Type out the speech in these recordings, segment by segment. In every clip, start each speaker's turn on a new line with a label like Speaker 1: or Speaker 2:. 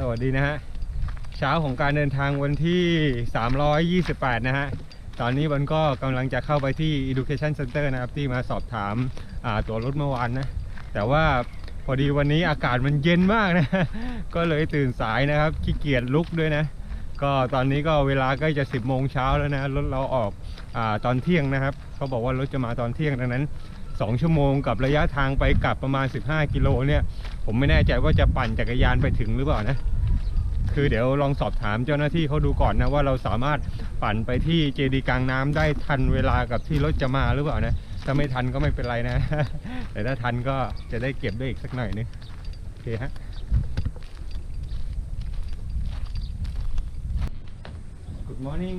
Speaker 1: สวัสดีนะฮะ เช้าของการเดินทางวันที่ 328 นะฮะ ตอนนี้บอลก็กำลังจะเข้าไปที่ Education Center นะครับ ที่มาสอบถามาตัวรถเมื่อวานนะ แต่ว่าพอดีวันนี้อากาศมันเย็นมากนะ ก็เลยตื่นสายนะครับ ขี้เกียจลุกด้วยนะ ก็ตอนนี้ก็เวลาใกล้จะ 10 โมงเช้าแล้วนะ รถเราออกอตอนเที่ยงนะครับ เขาบอกว่ารถจะมาตอนเที่ยงดังนั้น 2 ชั่วโมงกับระยะทางไปกลับประมาณ 15 กิโลเนี่ย ผมไม่แน่ใจว่าจะปั่นจักรยานไปถึงหรือเปล่านะ คือเดี๋ยวลองสอบถามเจ้าหน้าที่เขาดูก่อนนะว่าเราสามารถปั่นไปที่เจดีกลางน้ำได้ทันเวลากับที่รถจะมาหรือเปล่านะ ถ้าไม่ทันก็ไม่เป็นไรนะ แต่ถ้าทันก็จะได้เก็บได้อีกสักหน่อยนึงโอเคฮะ Good morning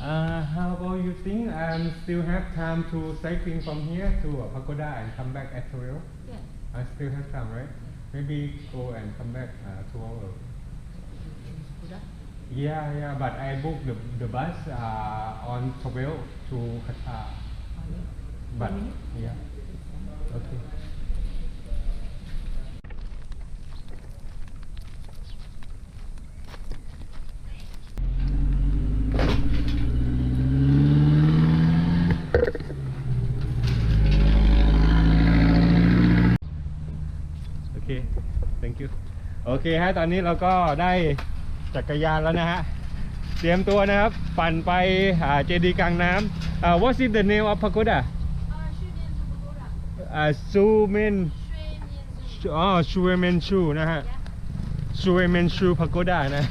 Speaker 1: Uh, how about you think um still have time to cycling from here to uh, Pagoda and come back at 12?
Speaker 2: Yeah.
Speaker 1: I still have time, right? Maybe go and come back uh, tomorrow.
Speaker 2: Buddha?
Speaker 1: Yeah, yeah, but I booked the, the bus uh, on 12 to Qatar. But, yeah. Okay, โอเคฮะตอนนี้เราก็ได้จักรยานแล้วนะฮะ เตรียมตัวนะครับ ปั่นไปหาเจดีย์กลางน้ำอ่า What is the name of pagoda
Speaker 2: Uh, Shunyans Pagoda.
Speaker 1: อ่าซูเมน
Speaker 2: Shunyans
Speaker 1: อ๋อชูเมนชูนะฮะชูเมนชูพาโกดานะ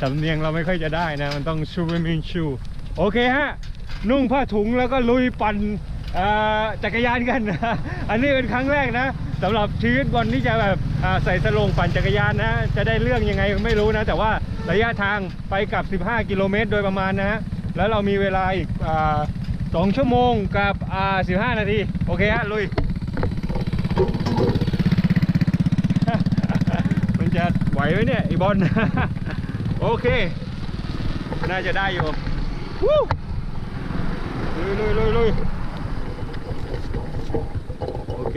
Speaker 1: สำเนียงเราไม่ค่อยจะได้นะ มันต้องชูเมนชูโอเคฮะ นุ่งผ้าถุงแล้วก็ลุยปั่นเอ่อจักรยานกัน อันนี้เป็นครั้งแรกนะ สำหรับชีวิตบอลที่จะแบบใส่สโลงปั่นจักรยานนะ จะได้เรื่องยังไงไม่รู้นะ แต่ว่าระยะทางไปกับ 15 กิโลเมตรโดยประมาณนะฮะแล้วเรามีเวลาอีกอ่าสองชั่วโมงกับ15 นาที โอเคฮะ ลุย มันจะไหวไหมเนี่ยไอบอลโอเค น่าจะได้อยู่ลุยลุยลุยลุยโอเค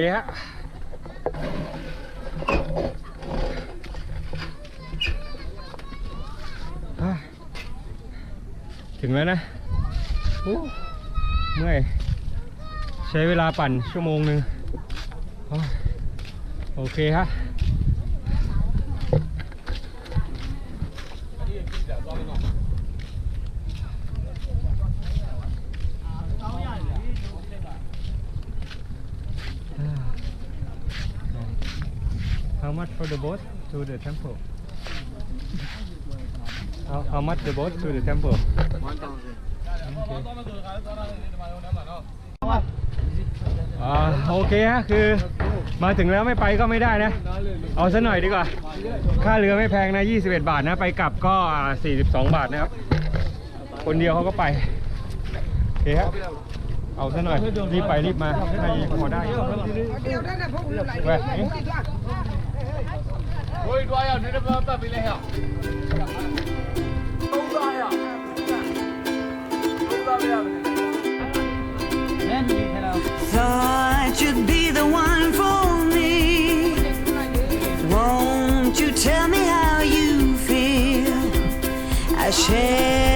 Speaker 1: เคฮะถึงแล้วนะโอ้เมื่อยใช้เวลาปั่นชั่วโมงหนึ่งโอเคฮะ How much for the boat to the temple? How, how much the boat to the temple? Okay. อ่าโอเคฮะคือมาถึงแล้วไม่ไปก็ไม่ได้นะ เอาซะหน่อยดีกว่า ค่าเรือไม่แพงนะ 21 บาทนะ ไปกลับก็ 42 บาทนะครับ คนเดียวเขาก็ไปโอเคฮะเอาซะหน่อย รีบไปรีบมาให้พอได้แหวะ Roy
Speaker 3: Thought you'd be the one for me. Won't you tell me how you feel? I
Speaker 1: share.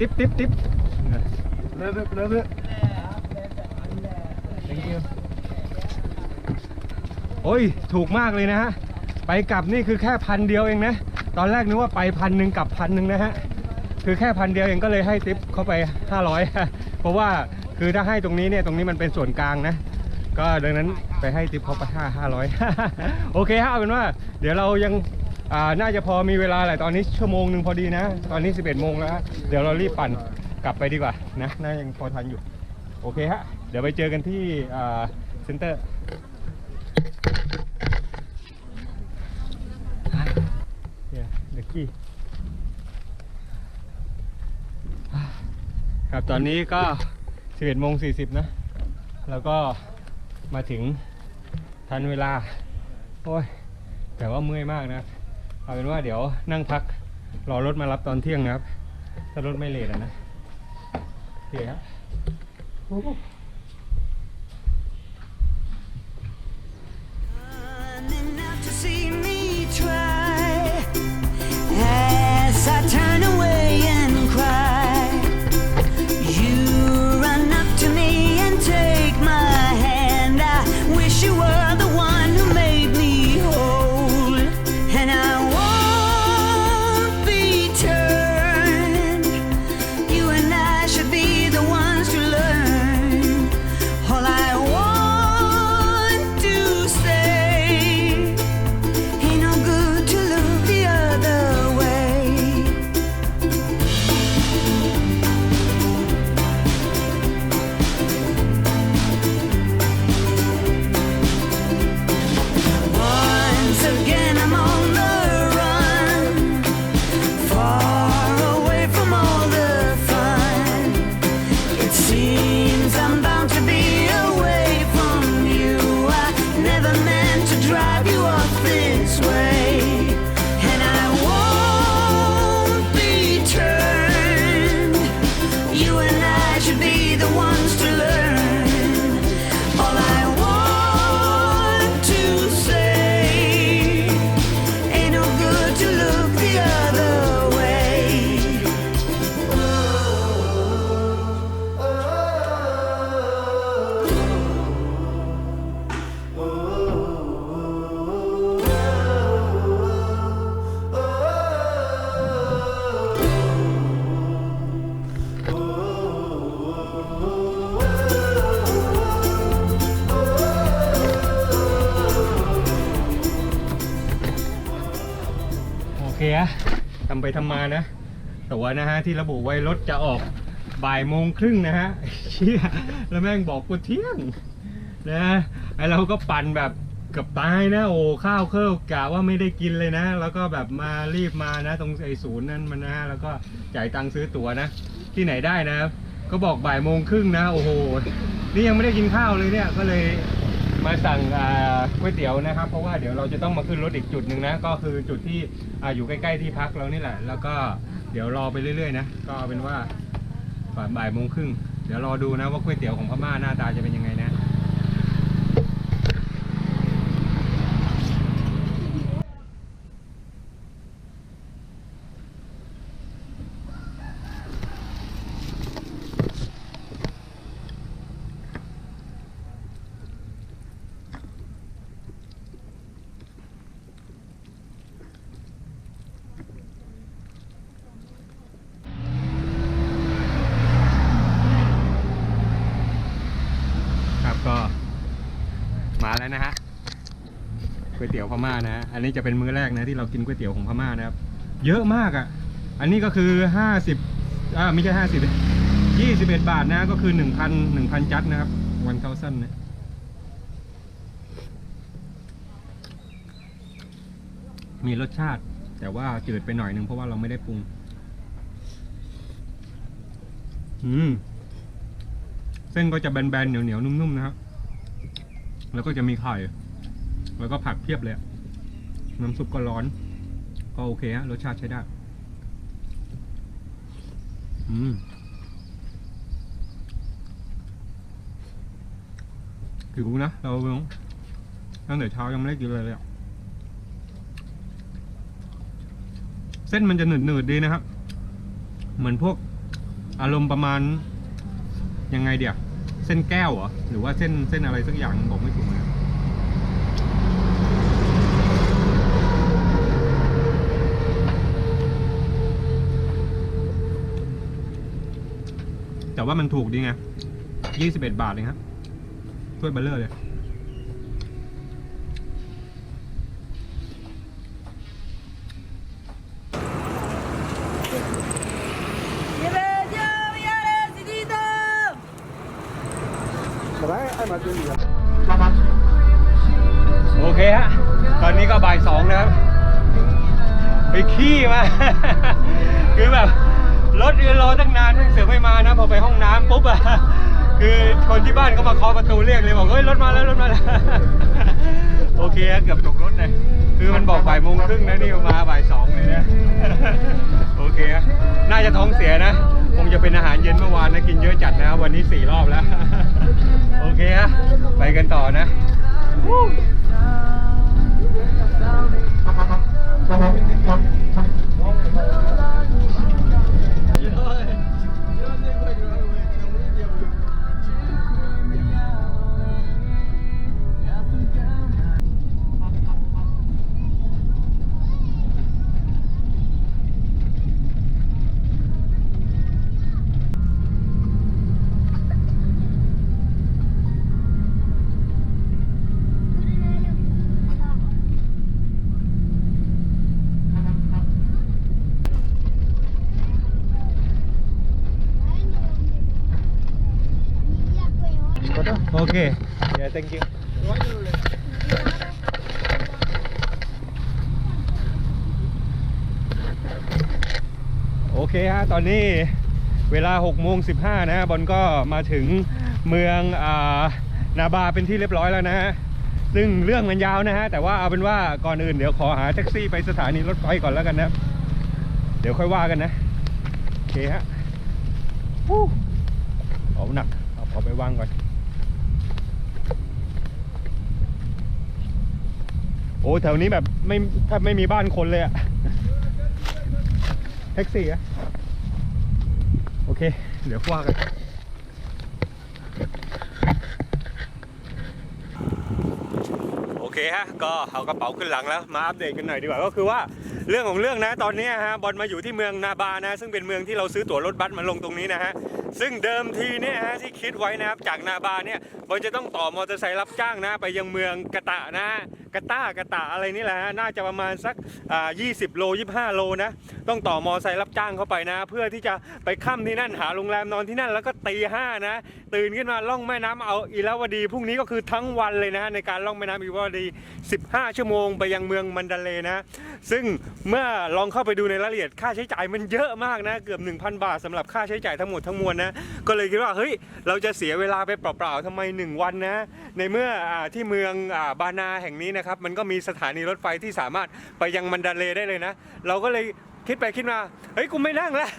Speaker 1: Uh tip tip tip. Love it, love it. Thank you. โอ้ย ถูกมากเลยนะฮะ ไปกลับนี่คือแค่พันเดียวเองนะ ตอนแรกนึกว่าไปพันหนึ่งกลับพันหนึ่งนะฮะ คือแค่พันเดียวเองก็เลยให้ทิปเข้าไป 500 เพราะว่าคือถ้าให้ตรงนี้เนี่ยตรงนี้มันเป็นส่วนกลางนะ ก็ดังนั้นไปให้ทิปเขาไปห้าห้าร้อยโอเคฮะเอาเป็นว่า เดี๋ยวเรายัง อ่าน่าจะพอมีเวลาแหละตอนนี้ชั่วโมงหนึ่งพอดีนะ ตอนนี้ 11โมงแล้วฮะเดี๋ยวเรารีบปั่นกลับไปดีกว่านะน่ายังพอทันอยู่ โอเคฮะ เดี๋ยวไปเจอกันที่อ่าเซ็นเตอร์เด็กกี้ครับตอนนี้ก็ 11โมง40 นะ แล้วก็มาถึงทันเวลา โอ้ย แต่ว่าเมื่อยมากนะ เอาเป็นว่าเดี๋ยวนั่งพักรอรถมารับตอนเที่ยงนะครับ ถ้ารถไม่เลทอะนะโอเคครับ ทำไปทำมานะตั๋วนะฮะที่ระบุไว้รถจะออกบ่ายโมงครึ่งนะฮะเชี่ยแล้วแม่งบอกกูเที่ยงนะไอเราก็ปั่นแบบเกือบตายนะโอ้ข้าวเครื่องกะว่าไม่ได้กินเลยนะ แล้วก็แบบมารีบมานะ ตรงไอศูนย์นั้นมันนะแล้วก็จ่ายตังค์ซื้อตั๋วนะ ที่ไหนได้นะ ก็บอกบ่ายโมงครึ่งนะ โอ้โหนี่ยังไม่ได้กินข้าวเลยเนี่ยก็เลย มาสั่งก๋วยเตี๋ยวนะครับ เพราะว่าเดี๋ยวเราจะต้องมาขึ้นรถอีกจุดหนึ่งนะก็คือจุดที่ออยู่ใกล้ๆที่พักเรานี่แหละ แล้วก็เดี๋ยวรอไปเรื่อยๆนะก็เอาเป็นว่าบ่ายโมงครึ่งเดี๋ยวรอดูนะว่าก๋วยเตี๋ยวของพม่าหน้าตาจะเป็นยังไงนะ ครับก็มาแล้วนะฮะ ก๋วยเตี๋ยวพม่านะ อันนี้จะเป็นมื้อแรกนะที่เรากินก๋วยเตี๋ยวของพม่านะครับ เยอะมากอะ อันนี้ก็คือห้าสิบอ่าไม่ใช่ห้าสิบยี่สิบเอ็ดบาทนะก็คือหนึ่งพันหนึ่งพันจัดนะครับ วันเทาสั้นนะมีรสชาติ แต่ว่าจืดไปหน่อยนึงเพราะว่าเราไม่ได้ปรุง อืม เส้นก็จะแบนๆเหนียวๆนุ่มๆนะครับ แล้วก็จะมีไข่ แล้วก็ผักเพียบเลย น้ำซุปก็ร้อน ก็โอเคฮะ รสชาติใช้ได้ อืม หิวนะ เราตั้งแต่เช้ายังไม่ได้กินอะไรเลยเส้นมันจะหนืดๆดีนะครับ เหมือนพวกอารมณ์ประมาณยังไงเดียวเส้นแก้วเหรอ หรือว่าเส้นเส้นอะไรสักอย่างบอกไม่ถูกนะ แต่ว่ามันถูกดีไงยี่สิบเอ็ดบาทเลยครับถ้วยเบลเลอร์เลย ยืนรอตั้งนานเสือไม่มานะพอไปห้องน้ำปุ๊บอะคือคนที่บ้านก็มาเคาะประตูเรียกเลยบอกเฮ้ยรถมาแล้วรถมาแล้วโอเคฮะเกือบตกรถเลยคือมันบอกบ่ายโมงครึ่งนะนี่มาบ่ายสองเลยนะโอเคฮะน่าจะท้องเสียนะคงจะเป็นอาหารเย็นเมื่อวานนะกินเยอะจัดนะวันนี้สี่รอบแล้ว โอเคฮะไปกันต่อนะ okay ย thank you โอเคฮะตอนนี้เวลา6โมง15 นะบอลก็มาถึงเมืองอานาบาเป็นที่เรียบร้อยแล้วนะฮะซึ่งเรื่องมันยาวนะฮะ แต่ว่าเอาเป็นว่าก่อนอื่นเดี๋ยวขอหาแท็กซี่ไปสถานีรถไฟก่อนแล้วกันนะ เดี๋ยวค่อยว่ากันนะ โอเคฮะเอาหนัก เอาขอไปวางก่อน โอ้แถวนี้แบบไม่แทบไม่มีบ้านคนเลยอะแท็กซี่อะโอเค เดี๋ยวว่ากันโอเคฮะก็เอากระเป๋าขึ้นหลังแล้วมาอัปเดตกันหน่อยดีกว่าก็คือว่าเรื่องของเรื่องนะตอนนี้ฮะบอลมาอยู่ที่เมืองนาบานะ ซึ่งเป็นเมืองที่เราซื้อตั๋วรถบัสมาลงตรงนี้นะฮะ ซึ่งเดิมทีเนี่ยฮะที่คิดไว้นะครับจากนาบาเนี่ยบอลจะต้องต่อมอเตอร์ไซค์รับจ้างนะ ไปยังเมืองกะตะนะกะตากะตะอะไรนี่แหละฮะน่าจะประมาณสักอ่า20 โล 25 โลนะ ต้องต่อมอเตอร์ไซค์รับจ้างเข้าไปนะ เพื่อที่จะไปค่ำที่นั่นหาโรงแรมนอนที่นั่นแล้วก็ตีห้านะ ตื่นขึ้นมาล่องแม่น้ำเอาอีลาวดีพรุ่งนี้ก็คือทั้งวันเลยนะในการล่องแม่น้ำอีลาวดี 15 ชั่วโมงไปยังเมืองมันดาเลนะ ซึ่งเมื่อลองเข้าไปดูในรายละเอียดค่าใช้จ่ายมันเยอะมากนะ เกือบ 1,000 บาทสำหรับค่าใช้จ่ายทั้งหมดทั้งมวลนะ ก็เลยคิดว่าเฮ้ยเราจะเสียเวลาไปเปล่าๆทำไม 1 วันนะ ในเมื่ออที่เมืองอบานาแห่งนี้นะครับมันก็มีสถานีรถไฟที่สามารถไปยังมันดาเลได้เลยนะ เราก็เลย คิดไปคิดมา เฮ้ยกูไม่นั่งแล้ว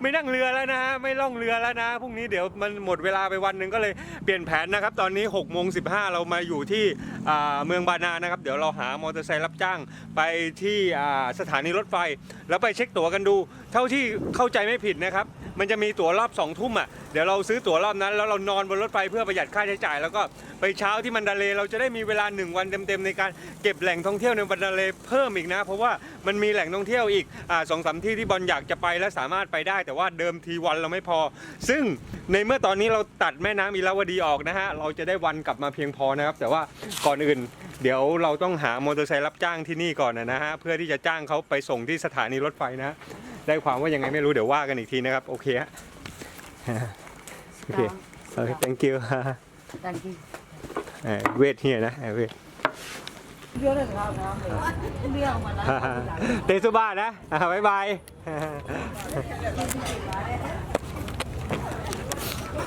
Speaker 1: ไม่นั่งเรือแล้วนะไม่ล่องเรือแล้วนะ พรุ่งนี้เดี๋ยวมันหมดเวลาไปวันหนึ่งก็เลยเปลี่ยนแผนนะครับ ตอนนี้6กโมงสิเรามาอยู่ที่เมืองบานานะครับ เดี๋ยวเราหามอเตอร์ไซค์รับจ้างไปที่สถานีรถไฟ แล้วไปเช็คตั๋วกันดู เท่าที่เข้าใจไม่ผิดนะครับ มันจะมีตั๋วรอบ2องทุ่มอะเดี๋ยวเราซื้อตั๋วรอบนั้น แล้วเรานอนบนรถไฟเพื่อประหยัดค่าใช้จ่าย แล้วก็ไปเช้าที่มันดาเลเราจะได้มีเวลา1วันเต็มๆในการเก็บแหล่งท่องเที่ยวในมันดาเลเพิ่มอีกนะ เพราะว่ามันมีแหล่งท่องเที่ยวอีกอ่าสองสามที่ที่บอลอยากจะไปและสามารถไปได้ แต่ว่าเดิมทีวันเราไม่พอ ซึ่งในเมื่อตอนนี้เราตัดแม่น้ำอีลาวดีออกนะฮะเราจะได้วันกลับมาเพียงพอนะครับแต่ว่าก่อนอื่น เดี๋ยวเราต้องหามอเตอร์ไซค์รับจ้างที่นี่ก่อนนะฮะเพื่อที่จะจ้างเขาไปส่งที่สถานีรถไฟนะ ได้ความว่ายังไงไม่รู้เดี๋ยวว่ากันอีกทีนะครับ โอเคฮะโอเคโอเค thank you
Speaker 2: thank you
Speaker 1: เวทเฮียนะเวท
Speaker 2: เรื่องมาแล้ว
Speaker 1: เตสุบ้านะบ๊ายบาย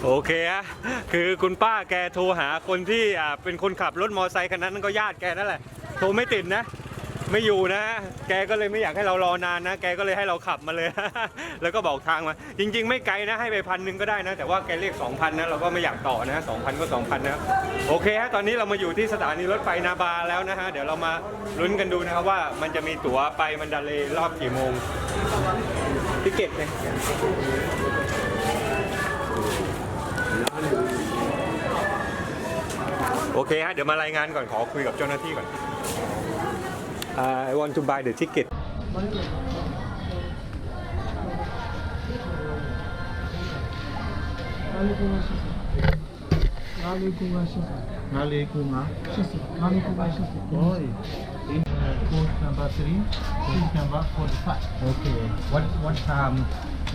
Speaker 1: โอเคฮะคือคุณป้าแกโทรหาคนที่อ่าเป็นคนขับรถมอไซค์คันนั้นก็ญาติแกนั่นแหละ โทรไม่ติดนะ ไม่อยู่นะ แกก็เลยไม่อยากให้เรารอนานนะ แกก็เลยให้เราขับมาเลย แล้วก็บอกทางมา จริง ๆ ไม่ไกลนะ ให้ไปพันหนึ่งก็ได้นะ แต่ว่าแกเรียก2,000นะ เราก็ไม่อยากต่อนะ2,000ก็2,000นะ โอเคฮะ ตอนนี้เรามาอยู่ที่สถานีรถไฟนาบาแล้วนะฮะ เดี๋ยวเรามาลุ้นกันดูนะครับว่ามันจะมีตั๋วไปมันดาเลยรอบกี่โมงทิเก็ตเนี่ย โอเคฮะเดี๋ยวมารายงานก่อนขอคุยกับเจ้าหน้าที่ก่อน I want to buy the ticket.
Speaker 4: Oi. In uh, coach number three, seat number forty-five.
Speaker 1: Okay. What what time?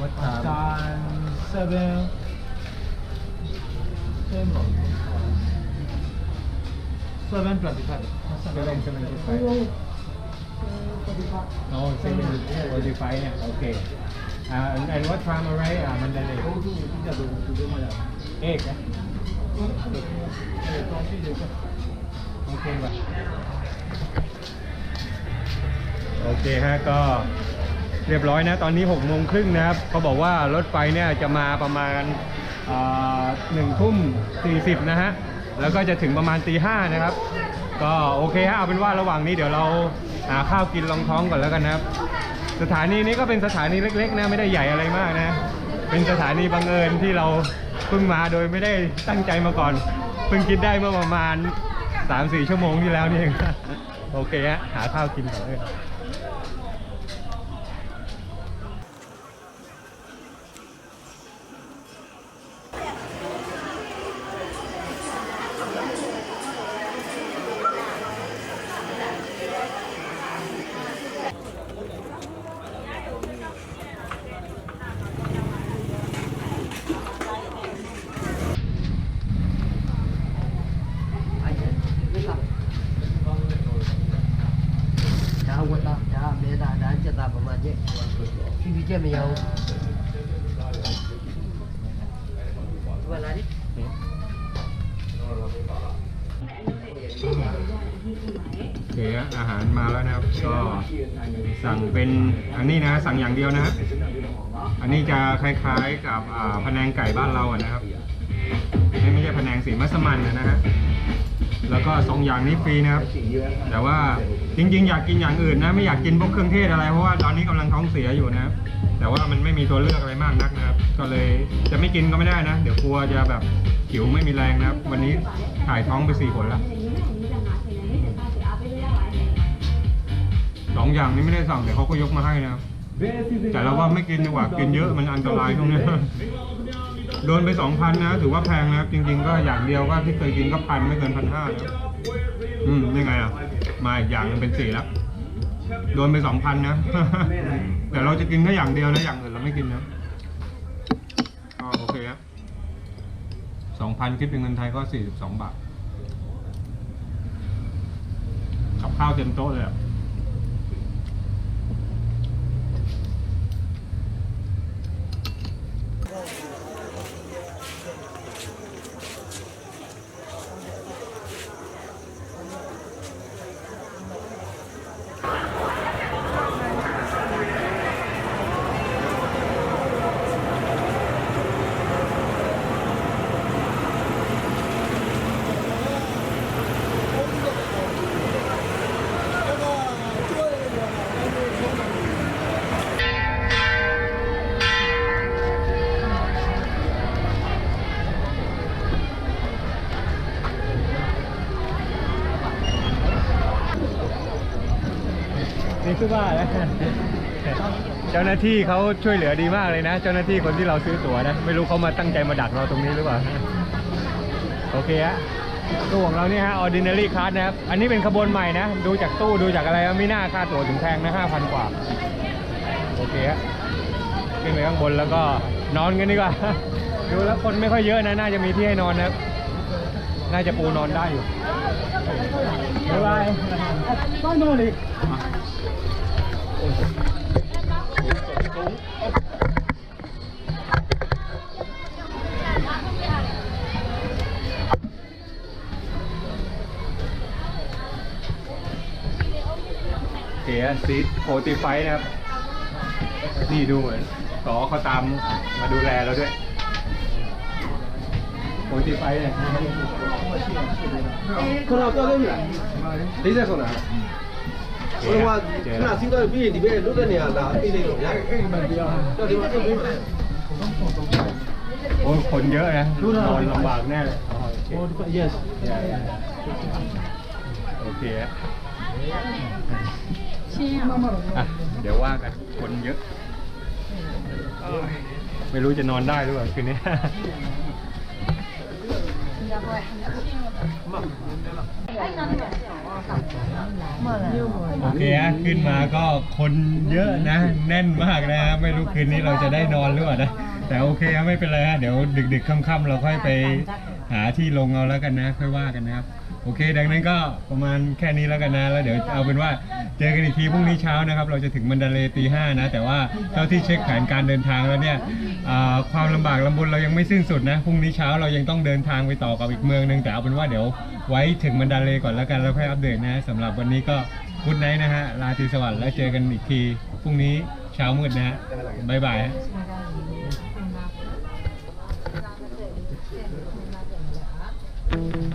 Speaker 1: What time?
Speaker 4: Time seven. Seven.
Speaker 1: 725. 775. No, 745. Yeah, okay. Uh, and, and what farm array? Uh, Mandalay. Egg. Okay. โอเคฮะก็เรียบร้อยนะ ตอนนี้6กโมงครึ่งนะครับเขาบอกว่ารถไฟเนี่ยจะมาประมาณหนึ่งทุ่มสี่สิบนะฮะ แล้วก็จะถึงประมาณตีห้านะครับ ก็โอเคฮะเอาเป็นว่าระหว่างนี้เดี๋ยวเราหาข้าวกินรองท้องก่อนแล้วกันนะครับ สถานีนี้ก็เป็นสถานีเล็กๆนะไม่ได้ใหญ่อะไรมากนะ เป็นสถานีบังเอิญที่เราเพิ่งมาโดยไม่ได้ตั้งใจมาก่อนเพิ่งคิดได้เมื่อประมาณ3-4ชั่วโมงที่แล้วนี่เองโอเคฮะหาข้าวกินก่อนเลย สั่งอย่างเดียวนะฮะอันนี้จะคล้ายๆกับอ่าพะแนงไก่บ้านเราอะนะครับไม่ใช่พะแนงสีมัสมั่นนะฮะแล้วก็สองอย่างนี้ฟรีนะครับ แต่ว่าจริงๆ อยากกินอย่างอื่นนะไม่อยากกินพวกเครื่องเทศอะไรเพราะว่าตอนนี้กำลังท้องเสียอยู่นะครับแต่ว่ามันไม่มีตัวเลือกอะไรมากนักนะครับ ก็เลยจะไม่กินก็ไม่ได้นะ เดี๋ยวกลัวจะแบบหิวไม่มีแรงนะครับ วันนี้ถ่ายท้องไปสี่ผลแล้วสองอย่างนี้ไม่ได้สั่งแต่เขาก็ยกมาให้นะครับ แต่เราว่าไม่กินดีกว่ากินเยอะมันอันตรายตรงเนี้ยโดนไปสองพันนะ ถือว่าแพงนะครับจริง ๆ ก็อย่างเดียวก็ที่เคยกินก็พันไม่เกินพันห้าแล้วอืมยังไงอะ มาอีกอย่างหนึงเป็นสี่แล้วโดนไปสองพันนะ แต่เราจะกินแค่อย่างเดียวนะ อย่างอื่นเราไม่กินนะก็โอเคครับสองพันคิดเป็นเงินไทยก็สี่สิบสองบาท กับข้าวเต็มโต๊ะเลยอะ นี่คือว่าเจ้าหน้าที่เขาช่วยเหลือดีมากเลยนะ เจ้าหน้าที่คนที่เราซื้อตั๋วนะ ไม่รู้เขามาตั้งใจมาดักเราตรงนี้หรือเปล่า โอเคฮะตู้ของเราเนี่ยฮะ ordinary card นะครับ อันนี้เป็นขบวนใหม่นะ ดูจากตู้ดูจากอะไรไม่น่าค่าตั๋วถึงแพงนะห้าพันกว่า โอเคฮะขึ้นไปข้างบนแล้วก็นอนกันดีกว่า ดูแล้วคนไม่ค่อยเยอะนะ น่าจะมีที่ให้นอนนะครับ น่าจะปูนอนได้อยู่บ๊ายบายต้อนนอนอีก เสียซีดโปรติไฟนะครับ นี่ดูเหมือนต่อเขาตามมาดูแลเราด้วยโปรติไฟเนี่ย
Speaker 5: この後はどういう意味だ冷蔵庫の話 ယ်မှာခဏစီးတော့ပြီးရင်ဒီဘက်လွတ်တဲ့နေရာလာအေးလေးတော့ရတယ်အဲ့ဒီမှာတရားတော့ဒီမှာသိပြီးမယ်
Speaker 1: โอ้ยคนเยอะนะนอนลำบากแน่เลยอ๋อโอเค
Speaker 5: ဟိုဒီက yes
Speaker 1: โอเคอะอ่ะเดี๋ยวว่ากัน คนเยอะโอ้ยไม่รู้จะนอนได้หรือเปล่าคืนนี้ โอเคฮะขึ้นมาก็คนเยอะนะ แน่นมากนะฮะไม่รู้คืนนี้เราจะได้นอนหรือเปล่านะ แต่โอเคฮะไม่เป็นไรฮะเดี๋ยวดึกๆค่ำๆเราค่อยไปหาที่ลงเอาแล้วกันนะ ค่อยว่ากันนะครับ โอเค ดังนั้นก็ประมาณแค่นี้แล้วกันนะ แล้วเดี๋ยวเอาเป็นว่าเจอกันอีกทีพรุ่งนี้เช้านะครับ เราจะถึงมันดาเลตีห้านะ แต่ว่าเท่าที่เช็คแผนการเดินทางแล้วเนี่ยอ่าความลำบากลำบนเรายังไม่สิ้นสุดนะ พรุ่งนี้เช้าเรายังต้องเดินทางไปต่อกับอีกเมืองหนึ่งแต่เอาเป็นว่าเดี๋ยวไว้ถึงมันดาเลก่อนแล้วกันแล้วค่อยอัปเดตนะสำหรับวันนี้ก็พุธไนท์นะฮะลาตรีสวัสดิ์แล้วเจอกันอีกทีพรุ่งนี้เช้ามืดนะฮะบ๊ายบายฮะ
Speaker 2: Thank you.